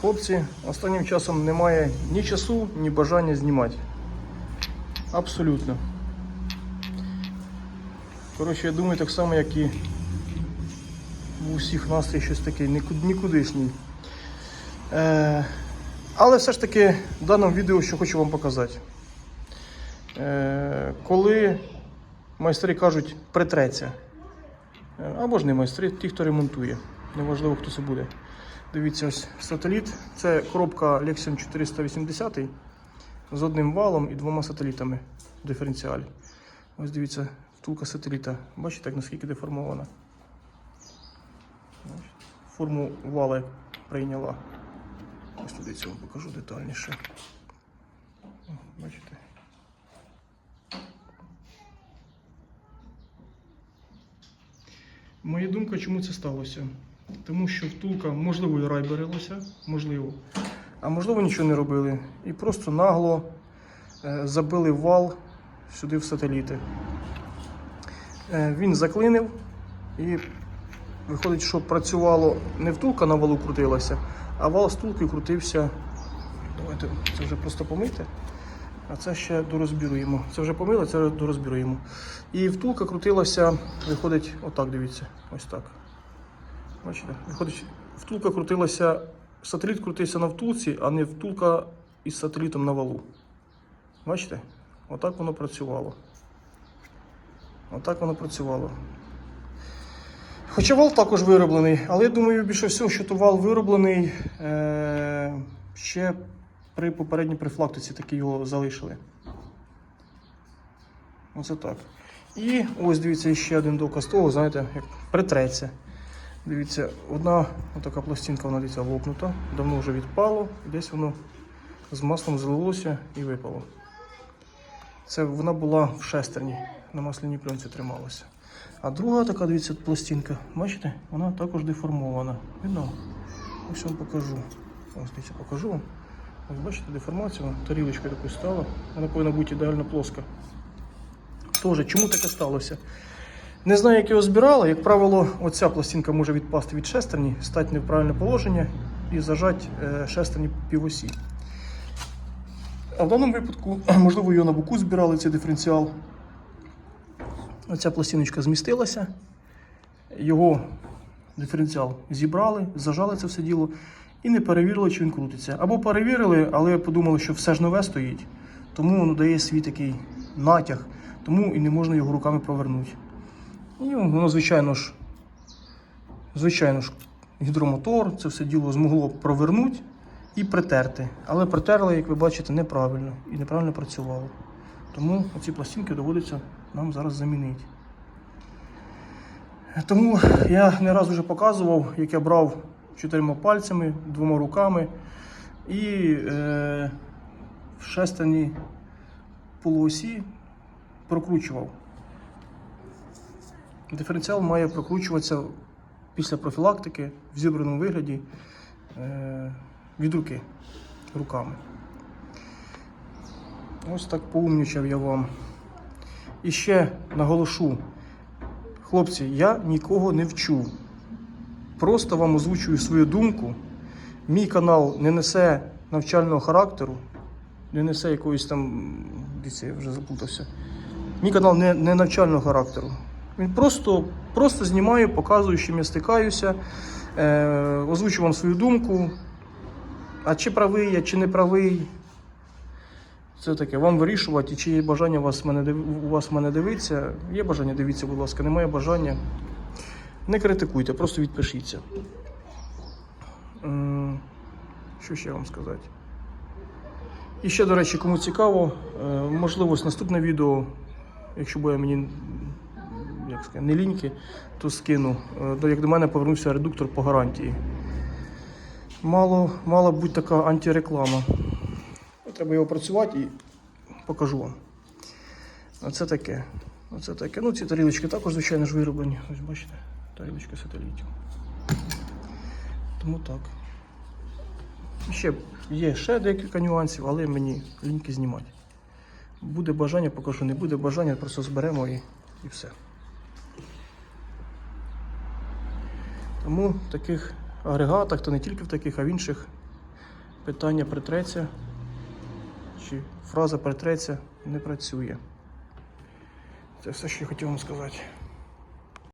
Хлопці, останнім часом немає ні часу, ні бажання знімати. Абсолютно. Коротше, я думаю, так само, як і у всіх настрій щось таке, ніку- нікудишній. Е, але все ж таки в даному відео що хочу вам показати. Е, коли майстри кажуть притреться, е, або ж не майстри, ті, хто ремонтує, неважливо, хто це буде. Дивіться, ось сателіт. Це коробка Lexion 480 з одним валом і двома сателітами в диференціалі. Ось дивіться, втулка сателіта. Бачите, як наскільки деформована. Форму вала прийняла. Ось туди цього покажу детальніше. Бачите? Моя думка, чому це сталося? Тому що втулка, можливо, і райберилася, можливо. А можливо, нічого не робили. І просто нагло е, забили вал сюди в сателіти. Е, він заклинив і виходить, що працювало не втулка на валу крутилася, а вал з крутився. Давайте це вже просто помийте. А це ще дорозбіруємо. Це вже помили, це дорозбіруємо. І втулка крутилася, виходить, отак, дивіться, ось так. Бачите? Виходить, втулка крутилася, сателіт крутився на втулці, а не втулка із сателітом на валу. Бачите? Отак воно працювало. Отак воно працювало. Хоча вал також вироблений, але я думаю, більше всього, що то вал вироблений е- ще при попередній прифлактиці таки його залишили. Оце так. І ось дивіться ще один доказ того, знаєте, як притреться. Дивіться, одна така пластинка, вона дивіться, лопнута, давно вже відпало, десь воно з маслом злилося і випало. Це вона була в шестерні, на масляній пленці трималася. А друга така, дивіться, пластинка, бачите, вона також деформована. Видно? Ось вам покажу. Ось дивіться, покажу вам. Ось бачите, деформація, тарілочка такою стала. Вона повинна бути ідеально плоска. Тоже, чому таке сталося? Не знаю, як його збирали. Як правило, оця пластинка може відпасти від шестерні, стати не в правильне положення і зажати е, шестерні півосі. А в даному випадку, можливо, його на боку збирали цей диференціал. Оця пластиночка змістилася, його диференціал зібрали, зажали це все діло і не перевірили, чи він крутиться. Або перевірили, але подумали, що все ж нове стоїть, тому воно дає свій такий натяг, тому і не можна його руками провернути. І воно, звичайно ж, звичайно ж, гідромотор, це все діло змогло провернути і притерти. Але притерли, як ви бачите, неправильно і неправильно працювало. Тому ці пластинки доводиться нам зараз замінити. Тому я не раз вже показував, як я брав чотирма пальцями, двома руками і е, в шестерні полуосі прокручував. Диференціал має прокручуватися після профілактики в зібраному вигляді е, від руки руками. Ось так поумнічав я вам. І ще наголошу, хлопці, я нікого не вчу. Просто вам озвучую свою думку. Мій канал не несе навчального характеру, не несе якоїсь там. Дивіться, я вже заплутався. Мій канал не, не навчального характеру. Він просто, просто знімаю, показую, чим я стикаюся, е, озвучу вам свою думку. А чи правий я, чи не правий. Це таке, вам вирішувати, чи є бажання у вас мене, у вас мене дивитися. Є бажання, дивіться, будь ласка, немає бажання. Не критикуйте, просто відпишіться. Що ще вам сказати? І ще, до речі, кому цікаво, е, можливо, наступне відео, якщо буде мені як сказати, не ліньки, то скину. Е, Як до мене повернувся редуктор по гарантії. Мало, мала бути така антиреклама. Треба його працювати і покажу вам. Оце таке. Оце таке. Ну, ці тарілочки також, звичайно ж, вироблені. Ось бачите, тарілочки сателітів. Тому так. Ще є ще декілька нюансів, але мені ліньки знімати. Буде бажання, покажу, не буде бажання, просто зберемо і, і все. Тому в таких агрегатах, то не тільки в таких, а в інших питання притреться, чи фраза притреться не працює. Це все, що я хотів вам сказати.